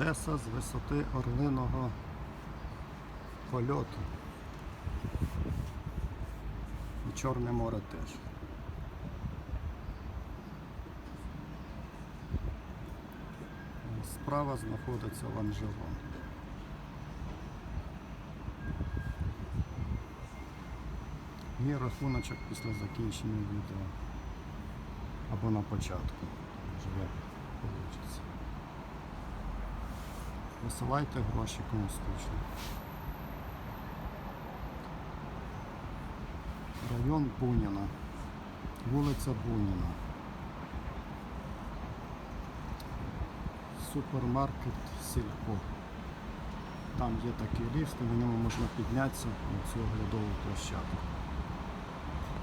Одеса з висоти орлиного польоту. І Чорне море теж. Справа знаходиться Ланжерон. Мій рахуночок після закінчення відео. Або на початку. Вже як вийде. Висилайте гроші кому скучно. Район Буніна. Вулиця Буніна. Супермаркет Сільпо. Там є такий ліфт, на ньому можна піднятися на цю оглядову площадку.